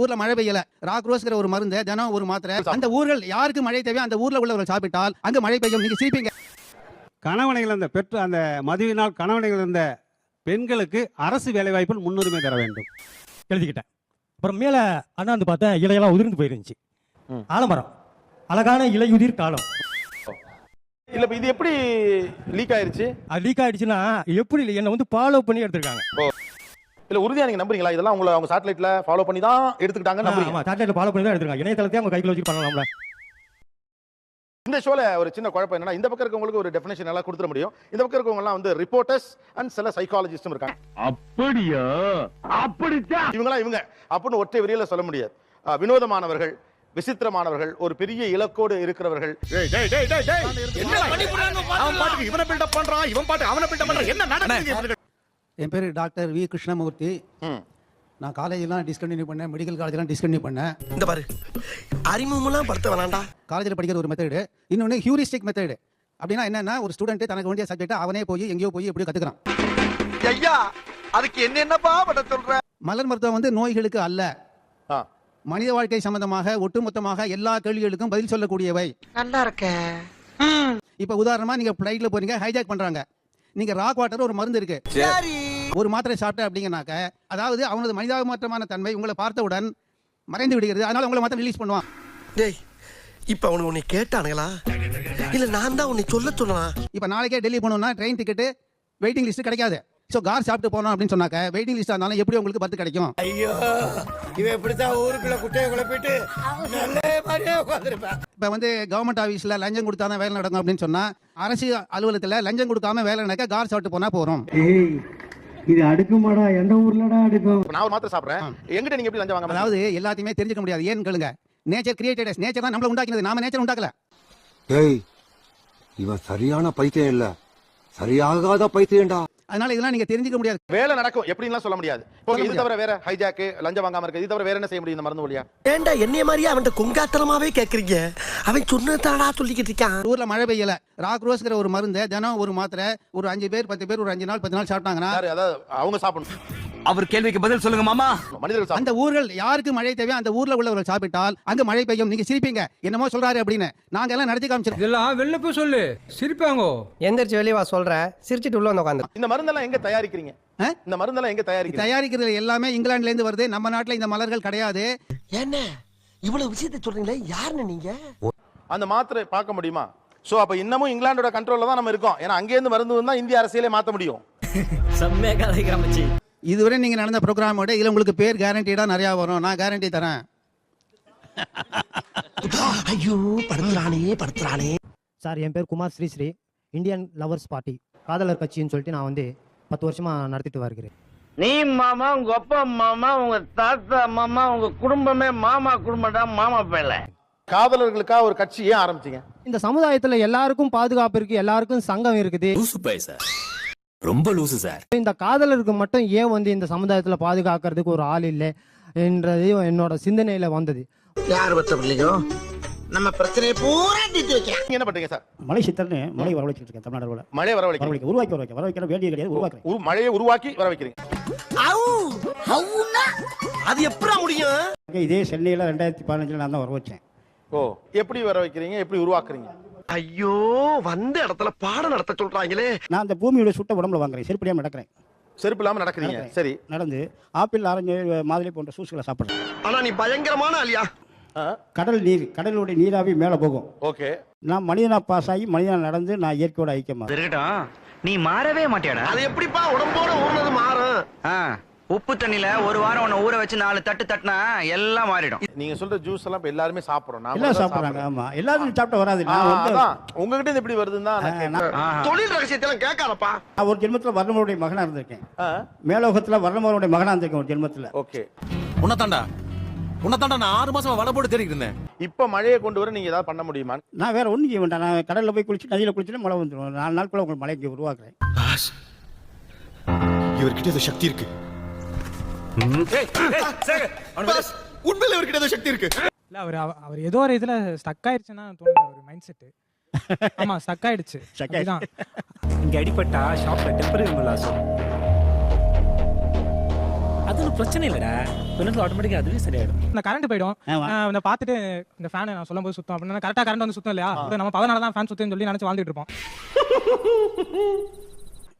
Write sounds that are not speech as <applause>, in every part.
ஊர்ல மழை பெய்யல. ராக் ரோஸ்ங்கிற ஒரு மருந்து தினம் ஒரு மாத்திரை. அந்த ஊர்கள் யாருக்கு மழை தேவையோ அந்த ஊர்ல உள்ளவர்கள் சாப்பிட்டால் அங்க மழை பெய்யும். நீங்க சிரிப்பீங்க. கணவனை இழந்த பெற்று அந்த மதுவினால் கணவனை இழந்த பெண்களுக்கு அரசு வேலைவாய்ப்பில் முன்னுரிமை தர வேண்டும். எழுதிக்கிட்டேன். அப்புறம் மேலே அண்ணாந்து பார்த்தேன் இலையெல்லாம் உதிர்ந்து போயிருந்துச்சு. ஆலமரம். அழகான இலையுதிர் காலம். இல்ல இப்ப இது எப்படி லீக் ஆயிருச்சு? அது லீக் ஆயிடுச்சுன்னா எப்படி என்னை வந்து ஃபாலோ பண்ணி எடுத்திருக்காங்க. இல்ல உறுதியா நீங்க நம்புறீங்களா? இதெல்லாம் உங்களை அவங்க சேட்டலைட்ல ஃபாலோ பண்ணி தான் எடுத்துக்கிட்டாங்கன்னு நம்புறீங்க. ஆமா சேட்டலைட் ஃபாலோ பண்ணி தான் எடுத்திருக்காங்க. இணையதளத்தையும் அவங்க கைக்குள்ள வச்சு பண்ணலாம்ல. இந்த ஷோல ஒரு சின்ன குழப்பம் என்னன்னா இந்த பக்கம் இருக்கவங்களுக்கு ஒரு டெஃபினேஷன் எல்லாம் கொடுத்துட முடியும். இந்த பக்கம் இருக்கவங்க எல்லாம் வந்து ரிப்போர்ட்டர்ஸ் அண்ட் சில சைக்காலஜிஸ்டும் இருக்காங்க. அப்படியா? அப்படித்தான் இவங்களா இவங்க. அப்படின்னு ஒற்றை வரியில சொல்ல முடியாது. வினோதமானவர்கள் விசித்திரமானவர்கள் ஒரு பெரிய இலக்கோடு இருக்கிறவர்கள். இவனை பில்டப் பண்றான் இவன் பாட்டு அவனை பில்டப் பண்றான். என்ன நடக்குது என் பேர் டாக்டர் வி. கிருஷ்ணமூர்த்தி. நான் காலேஜெல்லாம் டிஸ்கண்டினியூ பண்ணேன். மெடிக்கல் காலேஜெல்லாம் டிஸ்கண்டினியூ பண்ணேன். இந்த பாரு அறிமுகமெல்லாம் படுத்த வேணாண்டா காலேஜில் படிக்கிற ஒரு மெத்தடு இன்னொன்று ஹியூரிஸ்டிக் மெத்தடு அப்படின்னா என்னன்னா ஒரு ஸ்டூடெண்ட் தனக்கு வேண்டிய சப்ஜெக்ட் அவனே போய் எங்கேயோ போய் எப்படி கத்துக்கிறான். ஐயா அதுக்கு என்ன என்னப்பா பண்ண சொல்ற? மலர் மருத்துவம் வந்து நோய்களுக்கு அல்ல. ஆ. மனித வாழ்க்கை சம்பந்தமாக ஒட்டுமொத்தமாக எல்லா கேள்விகளுக்கும் பதில் சொல்லக்கூடியவை. நல்லா இருக்க. இப்போ உதாரணமா நீங்க ஃப்ளைட்ல போறீங்க ஹைஜாக் பண்றாங்க. நீங்க ராக் வாட்டர் ஒரு மருந்து இருக்கு. சரி. ஒரு மாத்திரை சாப்பிட்ட அப்படிங்கனாக்க அதாவது அவனது மனிதாபிமாற்றமான தன்மை உங்களை பார்த்தவுடன் மறைந்து விடுகிறது. அதனால உங்களை மாத்திரம் ரிலீஸ் பண்ணுவான். டேய் இப்ப அவனுக்கு உன்னை கேட்டானுங்களா? இல்ல நான் தான் உன்னை சொல்ல சொன்னா இப்போ நாளைக்கே டெல்லி போகணும்னா ட்ரெயின் டிக்கெட்டு வெயிட்டிங் லிஸ்ட் கிடைக்காது. ஸோ கார் சாப்பிட்டு போனோம் அப்படின்னு சொன்னாக்க வெயிட்டிங் லிஸ்ட் இருந்தாலும் எப்படி உங்களுக்கு பத்து கிடைக்கும்? ஐயோ இவன் இப்படித்தான் ஊருக்குள்ள குட்டையை குழப்பிட்டு நல்ல மாதிரியே உட்காந்துருப்பேன் இப்போ வந்து கவர்மெண்ட் ஆஃபீஸில் லஞ்சம் கொடுத்தா தான் வேலை நடக்கும் அப்படின்னு சொன்னால் அரசு அலுவலகத்தில் லஞ்சம் கொடுக்காம வேலை நடக்க கார் சாப்பிட்டு போனால் போகிறோம் இது அடுக்குமாடா எந்த ஊர்லடா அடுக்கும் நான் ஒரு மாத்திரை சாப்பிடுறேன். எங்கிட்ட நீங்க எப்படி லஞ்சம் வாங்க அதாவது எல்லாத்தையுமே தெரிஞ்சுக்க முடியாது. ஏன்னு கேளுங்க. நேச்சர் கிரியேட்டட் நேச்சர் தான் நம்மளை உண்டாக்கினது. நாம நேச்சர் உண்டாக்கல. ஏய் இவன் சரியான பைத்தியம் இல்ல. சரியாகாத பைத்தியம்டா. அதனால இதெல்லாம் நீங்க தெரிஞ்சுக்க முடியாது. வேலை நடக்கும். எப்படின்லாம் சொல்ல முடியாது. இது. தவிர வேற ஹைஜாக் லஞ்சம் வாங்காம இருக்கு இது தவிர வேற என்ன செய்ய முடியும்? இந்த மருந்து வழியா ஏண்டா என்னைய மாதிரியே அவன்கிட்ட கொங்காத்தனமாவே கேக்குறீங்க? அவன் சொன்னதாடா சொல்லிக்கிட்டு இருக்கான். ஊர்ல மழை பெய்யல. ராக் ரோஸ்ங்கிற ஒரு மருந்து தினம் ஒரு மாத்திரை ஒரு அஞ்சு பேர் பத்து பேர் ஒரு அஞ்சு நாள் பத்து நாள் சாப்பிட்டாங்கன்னா யாரு? அதாவது அவங்க சாப்பிடணும். அவர் கேள்விக்கு பதில் சொல்லுங்க மாமா. மனிதர்கள் அந்த ஊர்கள் யாருக்கு மழை தேவையோ அந்த ஊர்ல உள்ளவர்கள் சாப்பிட்டால் அங்க மழை பெய்யும். நீங்க சிரிப்பீங்க. என்னமோ சொல்றாரு அப்படின்னு. நாங்க எல்லாம் நடத்தி காமிச்சிருக்கோம். இதெல்லாம் வெளில போய் சொல்லு. சிரிப்பாங்கோ. எந்திரிச்சு வெளியே வா சொல்றேன் சிரிச்சிட்டு உள்ள வந்து உட்காந்து இந்த மருந்தெல்லாம் எங்க தயாரிக்கிறீங்க? இந்த மருந்தெல்லாம் எங்க தயாரிக்கிறீங்க? தயாரிக்கிறது எல்லாமே இங்கிலாந்துல இருந்து வருது. நம்ம நாட்டுல இந்த மலர்கள் கிடையாது. என்ன? இவ்வளவு விஷயத்தை சொல்றீங்களே? யாருன்னு நீங்க? அந்த மாத்திரை பார்க்க முடியுமா? சோ அப்ப இன்னமும் இங்கிலாந்தோட கண்ட்ரோல்ல தான் நம்ம இருக்கோம். ஏன்னா அங்கே இருந்து மருந்து வந்தா இந்திய அரசியலே மாத்த முடியும். செம்மையா கலைக்கிற மச்சி இதுவரை நீங்க நடந்த ப்ரோக்ராமோட இதுல உங்களுக்கு பேர் கேரண்டீடா நிறைய வரும். நான் கேரண்டி தரேன். <laughs> ஐயோ படுத்துறானே படுத்துறானே. சார் என் பேர் Kumar Sri Sri Indian lovers party. காதலர் கட்சின்னு சொல்லிட்டு நான் வந்து பத்து வருஷமா நடத்திட்டு வருகிறேன். நீ மாமா உங்க அப்பா மாமா உங்க தாத்தா மாமா உங்க குடும்பமே மாமா குடும்பம்டா மாமா பேல காதலர்களுக்காக ஒரு கட்சி ஏன் ஆரம்பிச்சீங்க? இந்த சமுதாயத்துல எல்லாருக்கும் பாதுகாப்பு இருக்கு எல்லாருக்கும் சங்கம் இருக்குது. சார். ரொம்ப லூசு சார். இந்த காதலருக்கு மட்டும் ஏன் வந்து இந்த சமுதாயத்துல பாதுகாக்கிறதுக்கு ஒரு ஆள் இல்லை என்றது என்னோட சிந்தனையில வந்தது. யார் பத்த பிள்ளைங்க நம்ம பிரச்சனையை பூரா தீர்த்து வைக்கலாம் என்ன பண்றீங்க சார்? மலை சித்தர்னு மலை வரவழைச்சிட்டு இருக்கேன் தமிழ்நாடு வரவழைக்கிறீங்க? வரவழைக்க உருவாக்கி வரவைக்க வரவைக்கிற வேண்டிய கிடையாது உருவாக்குறேன். உரு- மழையை உருவாக்கி வர வைக்கிறீங்க அவு அவுன்னா அது எப்படா முடியும்? இதே சென்னையில் ரெண்டாயிரத்தி பதினஞ்சில் நான் தான் வர வச்சேன் ஓ எப்படி வர வைக்கிறீங்க எப்படி உருவாக்குறீங்க? ஐயோ வந்த இடத்துல பாடம் நடத்த சொல்றாங்களே. நான் அந்த பூமியோட சுட்ட உடம்புல வாங்குறேன். செருப்படியாமல் நடக்கிறேன். செருப்பு இல்லாம நடக்கிறீங்க. சரி. நடந்து ஆப்பிள் ஆரஞ்சு மாதுளை போன்ற சூஸ்களை சாப்பிட்றேன். ஆனா நீ பயங்கரமான ஆளியா. கடல் நீர் கடலுடைய நீராவி மேலே போகும். ஓகே. நான் மனிதனா பாஸ் ஆகி மனிதனா நடந்து நான் இயற்கையோட ஐக்கியமாக இருக்கட்டும். நீ மாறவே மாட்டியாடா? அது எப்படிப்பா உடம்போட ஊர்னது மாறும்? உப்பு தண்ணில ஒரு வாரம் உன்னை ஊற வச்சு நாலு தட்டு தட்டினா எல்லாம் மாறிடும். நீங்க சொல்ற ஜூஸ் எல்லாம் இப்ப எல்லாருமே சாப்பிடுறோம். நாம எல்லாம் சாப்பிட்றாங்க. ஆமாம் எல்லாரும் சாப்பிட்ட வராது நான் வந்து உங்ககிட்ட இது எப்படி வருதுன்னு தொழில் ரகசியத்தை எல்லாம் கேட்காதப்பா. நான் ஒரு ஜென்மத்தில் வர்ணமருடைய மகனாக இருந்திருக்கேன். மேலோகத்தில் வர்ணமருடைய மகனாக இருந்திருக்கேன் ஒரு ஜென்மத்தில். ஓகே. உன்னதாண்டா உன்னதாண்டா நான் ஆறு மாசமா வலை போட்டு தேடிட்டு இருந்தேன். இப்ப மழையை கொண்டு வர நீங்க ஏதாவது பண்ண முடியுமா? நான் வேற ஒன்றும் செய்ய வேண்டாம் நான் கடலில் போய் குளிச்சு நதியில் குளிச்சுட்டு மழை வந்துடும் நாலு நாட்குள்ள உங்களுக்கு மழை இங்கே உருவாக்குறேன். இவர்கிட்ட சக்தி இருக்கு. உண்மையில இவர்கிட்ட ஏதோ சக்தி இருக்கு. இல்ல அவர் அவர் ஏதோ ஒரு இதுல ஸ்டக் ஆயிடுச்சுன்னா தோணுது அவர் மைண்ட் செட் ஆமா ஸ்டக் ஆயிடுச்சு. <laughs> ஆயிடுச்சு. அப்படிதான் இங்க அடிப்பட்டா ஷாப்ல டெம்பரரி லாஸ் அது ஒரு பிரச்சனை இல்லடா. கொஞ்சம் ஆட்டோமேட்டிக்கா அதுவே சரியாயிடும். இந்த கரண்ட் போயிடும். இந்த பார்த்துட்டு இந்த ஃபேனை நான் சொல்லும்போது சுத்தம். அப்படின்னா கரெக்டாக கரண்ட் வந்து சுத்தம் இல்லையா? நம்ம பதினால தான் ஃபேன் சுத்தம்னு சொல்லி நினச்சி வாழ்ந்துட்டு இருப்போம். <laughs>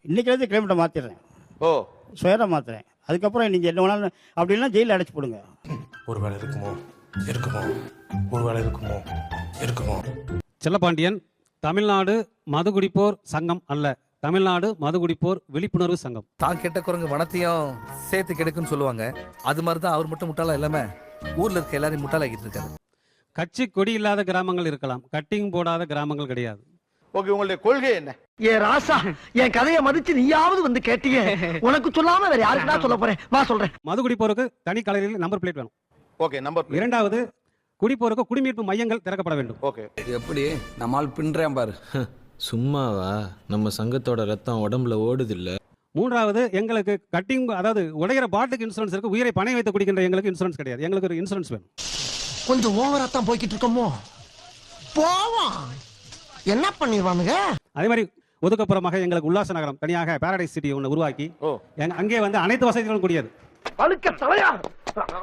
இன்னைக்கு கிலோமீட்டர் மாற்றிடுறேன் ஓ. சுயரம் மாற்றுறேன் அதுக்கப்புறம் நீங்கள் என்ன வேணாலும் அப்படின்னா ஜெயிலில் அடைச்சி போடுங்க. ஒரு வேலை இருக்குமோ? இருக்குமோ? ஒரு வேலை இருக்குமோ? இருக்குமோ? செல்லப்பாண்டியன் தமிழ்நாடு மது குடிப்போர் சங்கம் அல்ல. தமிழ்நாடு மது குடிப்போர் விழிப்புணர்வு சங்கம். தான் கெட்ட குரங்கு வனத்தையும் சேர்த்து கெடுக்குன்னு சொல்லுவாங்க. அது மாதிரி தான் அவர் மட்டும் முட்டாளா இல்லாம ஊர்ல இருக்க எல்லாரையும் முட்டாளாக்கிட்டு இருக்காரு. கட்சி கொடி இல்லாத கிராமங்கள் இருக்கலாம். கட்டிங் போடாத கிராமங்கள் கிடையாது. ஓகே உங்களுடைய கொள்கை என்ன? ஏ ராசா என் கதையை மதிச்சு நீயாவது வந்து கேட்டீங்க. உனக்கு சொல்லாம வேற யாருக்கு <laughs> சொல்ல போறேன்? வா சொல்றேன். மது குடிப்போருக்கு தனி கலரில் நம்பர் பிளேட் வேணும். ஓகே நம்பர் இரண்டாவது குடிப்போருக்கு குடிமீட்பு மையங்கள் திறக்கப்பட வேண்டும். ஓகே. எப்படி? நம்மால் பின்றேன் பாரு. <laughs> சும்மாவா? நம்ம சங்கத்தோட ரத்தம் உடம்புல ஓடுது இல்ல மூன்றாவது எங்களுக்கு கட்டிங் அதாவது உடையிற பாட்டுக்கு இன்சூரன்ஸ் இருக்கு உயிரை பணை வைத்து குடிக்கின்ற எங்களுக்கு இன்சூரன்ஸ் கிடையாது. எங்களுக்கு ஒரு இன்சூரன்ஸ் வேணும். கொஞ்சம் ஓவரா தான் போய்கிட்டு இருக்கோமோ? போவோம். என்ன பண்ணிடுவானுங்க? அதே மாதிரி ஒதுக்கப்புறமாக எங்களுக்கு உல்லாச நகரம் தனியாக பாரடைஸ் சிட்டி ஒன்று உருவாக்கி அங்கே வந்து அனைத்து வசதிகளும் கூடியது. பழுக்க தலையா?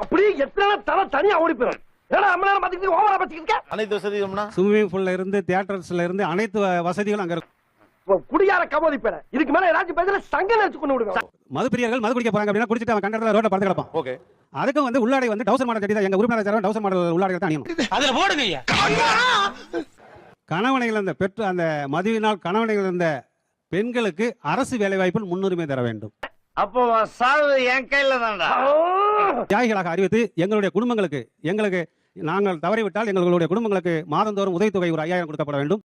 அப்படியே எத்தனை தலை தனியா ஓடி போயிடும் அனைத்து வசதியும்னா ஸ்விம்மிங் பூல்ல இருந்து தியேட்டர்ஸ்ல இருந்து அனைத்து வசதிகளும் அங்க இருக்கும் குடியார கபோதி பேர. இதுக்கு மேல ஏதாச்சும் பேசல சங்க நினைச்சு கொண்டு விடுவேன் மது பிரியர்கள் மது குடிக்க போறாங்க அப்படின்னா குடிச்சிட்டு அவன் கண்டத்துல ரோட்ல படுத்து கிடப்பான். ஓகே. அதுக்கும் வந்து உள்ளாடை வந்து டவுசர் மாடல் கட்டி தான் எங்க உறுப்பினர் டவுசர் மாடல் உள்ளாடை தான் அணியணும். அதுல போடுங்க கணவனைகள் அந்த பெற்று அந்த மதுவினால் கணவனைகள் இருந்த பெண்களுக்கு அரசு வேலைவாய்ப்பில் முன்னுரிமை தர வேண்டும். அப்போ சாவு என் கையில தான்டா. தியாகிகளாக அறிவித்து எங்களுடைய குடும்பங்களுக்கு எங்களுக்கு நாங்கள் தவறிவிட்டால் எங்களுடைய குடும்பங்களுக்கு மாதந்தோறும் உதவித்தொகை ஒரு ஐயாயிரம் கொடுக்கப்பட வேண்டும்.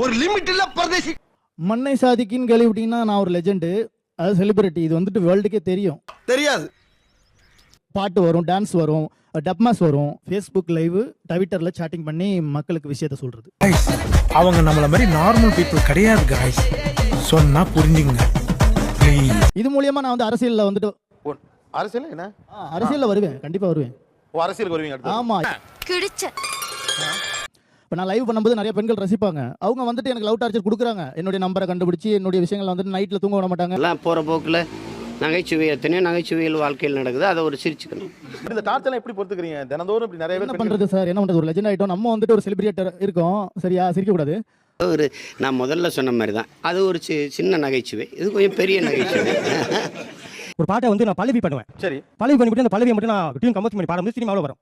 ஒரு லிமிட் இல்ல பரதேசி மண்ணை சாதிக்குன்னு கேள்விப்பட்டீங்கன்னா நான் ஒரு லெஜெண்டு அது செலிபிரிட்டி இது வந்துட்டு வேர்ல்டுக்கே தெரியும். தெரியாது. பாட்டு வரும் டான்ஸ் வரும். டப்மாஸ் வரும். ஃபேஸ்புக் லைவ் ட்விட்டரில் சேட்டிங் பண்ணி மக்களுக்கு விஷயத்த சொல்கிறது அவங்க நம்மள மாதிரி நார்மல் பீப்புள் கிடையாது காய்ஸ் சொன்னா புரிஞ்சுங்க இது மூலியமா நான் வந்து அரசியலில் வந்துட்டு அரசியல் என்ன? ஆ, அரசியல்ல வருவேன். கண்டிப்பாக வருவேன். ஓ அரசியலுக்கு வருவீங்க அடுத்து ஆமா. கிழிச்ச இப்போ நான் லைவ் பண்ணும்போது நிறைய பெண்கள் ரசிப்பாங்க. அவங்க வந்துட்டு எனக்கு லவ் டார்ச்சர் கொடுக்குறாங்க. என்னுடைய நம்பரை கண்டுபிடிச்சி என்னுடைய விஷயங்களை வந்துட்டு நைட்டில் தூங்க விட மாட்டாங்க. எல்லாம் போற போக்குல நகைச்சுவை எத்தனையோ நகைச்சுவைகள் வாழ்க்கையில் நடக்குது. அதை ஒரு சிரிச்சுக்கணும். இந்த டார்ச்சர்லாம் எப்படி பொறுத்துக்கிறீங்க? தினந்தோறும் இப்படி நிறைய என்ன பேர் பண்றது சார்? என்ன பண்றது? ஒரு லெஜெண்ட் ஆயிட்டோம். நம்ம வந்துட்டு ஒரு செலிபிரிட்டர் இருக்கோம். சரியா? சிரிக்க கூடாது ஒரு நான் முதல்ல சொன்ன மாதிரி தான் அது ஒரு சி- சின்ன நகைச்சுவை. இது கொஞ்சம் பெரிய நகைச்சுவை. ஒரு பாட்டை வந்து நான் பல்லவி பண்ணுவேன். சரி. பல்லவி பண்ணிவிட்டு அந்த பல்லவியை மட்டும் நான் டியூன் கம்போஸ் பண்ணி பாடும்போது சினிமாவில் வரும்.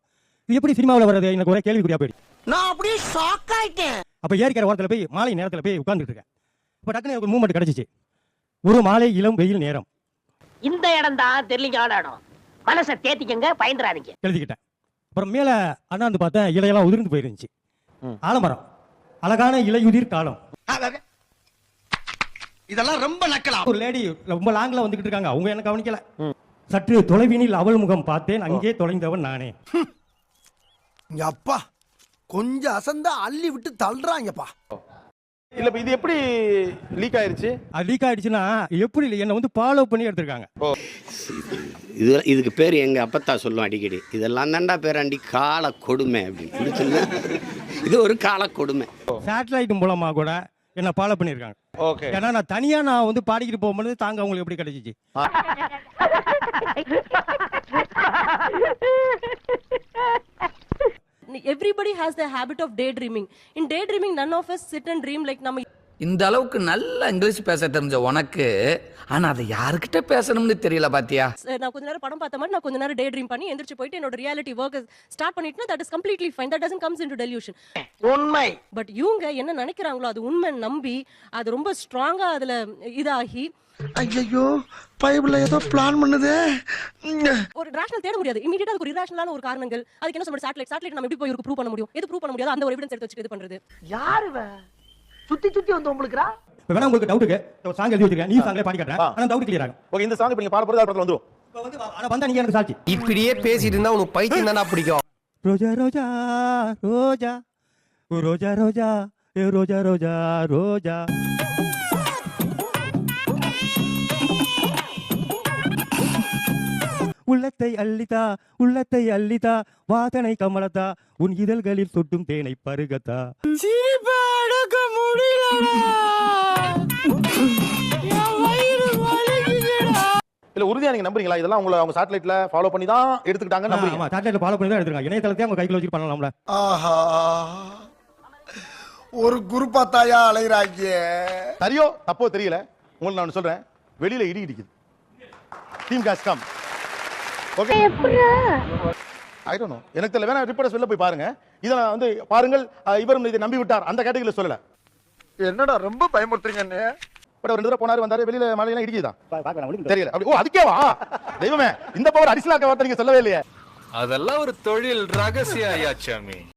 இது எப்படி சினிமாவில் வர்றது? எனக்கு ஒரே கேள்விக்குறியா போயிடுச்சு. நான் அப்படியே ஷாக் ஆயிட்டேன். அப்போ ஏரிக்கிற ஓரத்தில் போய் மாலை நேரத்தில் போய் உட்கார்ந்துட்டு இருக்கேன். இப்போ டக்குனு எனக்கு ஒரு மூமெண்ட் கிடைச்சிச்சு. ஒரு மாலை இளம் வெயில் நேரம். இந்த இடம் தான் தெரியலீங்க இடம் மனசை தேத்திக்கங்க பயந்துறாதீங்க. எழுதிக்கிட்டேன். அப்புறம் மேலே அண்ணாந்து பார்த்தேன் இலையெல்லாம் உதிர்ந்து போயிருந்துச்சு. ஆலமரம். அழகான இலையுதிர் காலம். இதெல்லாம் ரொம்ப நக்கலாம் ஒரு லேடி ரொம்ப லாங்ல வந்துகிட்டு இருக்காங்க. அவங்க என்ன கவனிக்கல. சற்று தொலைவினில் அவள் முகம் பார்த்தேன். அங்கே தொலைந்தவன் நானே. அப்பா கொஞ்சம் அசந்தா அள்ளி விட்டு தள்ளுறாங்கப்பா. இல்ல இப்ப இது எப்படி லீக் ஆயிருச்சு? அது லீக் ஆயிடுச்சுன்னா எப்படி என்னை வந்து ஃபாலோ பண்ணி எடுத்திருக்காங்க. இது இதுக்கு பேர் எங்க அப்பத்தா சொல்லும் அடிக்கடி. இதெல்லாம் தாண்டா பேராண்டி கால கொடுமை அப்படின்னு. இது ஒரு கால கொடுமை. சேட்டலைட் மூலமா கூட என்ன ஃபாலோ பண்ணியிருக்காங்க. ஓகே. ஏன்னா நான் தனியா நான் வந்து பாடிக்கிட்டு போகும்போது தாங்க அவங்களுக்கு எப்படி கிடைச்சிச்சு. <laughs> everybody has the habit of day dreaming in day dreaming none of us sit and dream like நம்ம இந்த அளவுக்கு நல்ல இங்கிலீஷ் பேச தெரிஞ்ச உனக்கு ஆனா அதை யாருக்கிட்ட பேசணும்னு தெரியல பாத்தியா? நான் கொஞ்ச நேரம் படம் பார்த்த மாதிரி நான் கொஞ்ச நேரம் டே ட்ரீம் பண்ணி எந்திரிச்சு போயிட்டு என்னோட reality work start பண்ணிட்டுனா that is completely fine that doesn't comes into delusion உண்மை. பட் இவங்க என்ன நினைக்கிறாங்களோ அது உண்மை நம்பி அது ரொம்ப ஸ்ட்ராங்கா அதுல இதாகி. ஐயோ பைபிள்ல ஏதோ பிளான் பண்ணுதே. ஒரு ரேஷனல் தேட முடியாது. இமீடியட்டா ஒரு irrational-ஆன ஒரு காரணங்கள். அதுக்கு என்ன சொல்றது? சேட்டலைட் சேட்டலைட் நம்ம எப்படி போய் இருக்கு ப்ரூவ் பண்ண முடியும்? எது ப்ரூவ் பண்ண முடியாது அந்த ஒரு எவிடன்ஸ் எடுத்து வச்சு இது பண்றது. யாரு சுத்தி சுத்தி வந்து உங்களுக்குறா இப்போ வேணா உங்களுக்கு டவுட்டுக்கு சாங் எழுதி வச்சிருக்கேன். நீ சாங்லேயே பாடி காட்டுறேன். ஆ. ஆனால் டவுட் கிளியர் ஆகும். ஓகே இந்த சாங் இப்ப நீங்க பாட போறது படத்துல வந்துரும். இப்போ வந்து நீங்க எனக்கு சாட்சி. இப்படியே பேசிட்டு இருந்தா உனக்கு பைத்தியம் தானே பிடிக்கும். ரோஜா ரோஜா ரோஜா. ரோஜா ரோஜா ஏ ரோஜா ரோஜா ரோஜா. உள்ளத்தை அள்ளிதா உள்ளத்தை அள்ளிதா வாதனை கமலதா உன் இதழ்களில் சொட்டும் தேனை பருகத்தா முடியலடா. இல்ல உறுதியா நீங்க நம்புறீங்களா? இதெல்லாம் உங்களை அவங்க சேட்டலைட்ல ஃபாலோ பண்ணி தான் எடுத்துக்கிட்டாங்கன்னு நம்புறீங்க. ஆமா சேட்டலைட் ஃபாலோ பண்ணி தான் எடுத்துருக்காங்க. இணையதளத்தையே அவங்க கைக்குள்ள வச்சு பண்ணலாம்ல. ஆஹா. ஒரு குருப்பா தாயா அலைகிறாங்க சரியோ தப்போ தெரியல. உங்களுக்கு நான் சொல்றேன். வெளியில இடி இடிக்குது. Team cause come okay I don't know எனக்கு தெரியல. வேணா ரிப்போர்ட்டர்ஸ் வெளில போய் பாருங்க. இதை நான் வந்து பாருங்கள். இவரும் இதை நம்பி விட்டார் அந்த கேட்டகரியில சொல்லல. என்னடா ரொம்ப பயமுறுத்துறீங்க என்ன பட் ரெண்டு தடவை போனாரு வந்தாரு. வெளியில மழையெல்லாம் இடிக்குதா பார்க்கலாம் ஒளிந்து தெரியல. அப்படி ஓ அதுக்கே வா. தெய்வமே இந்த பவர் அடிஷனல் வார்த்தை நீங்க சொல்லவே இல்லையே. அதெல்லாம் ஒரு தொழில் ரகசியம் ஐயாச்சாமி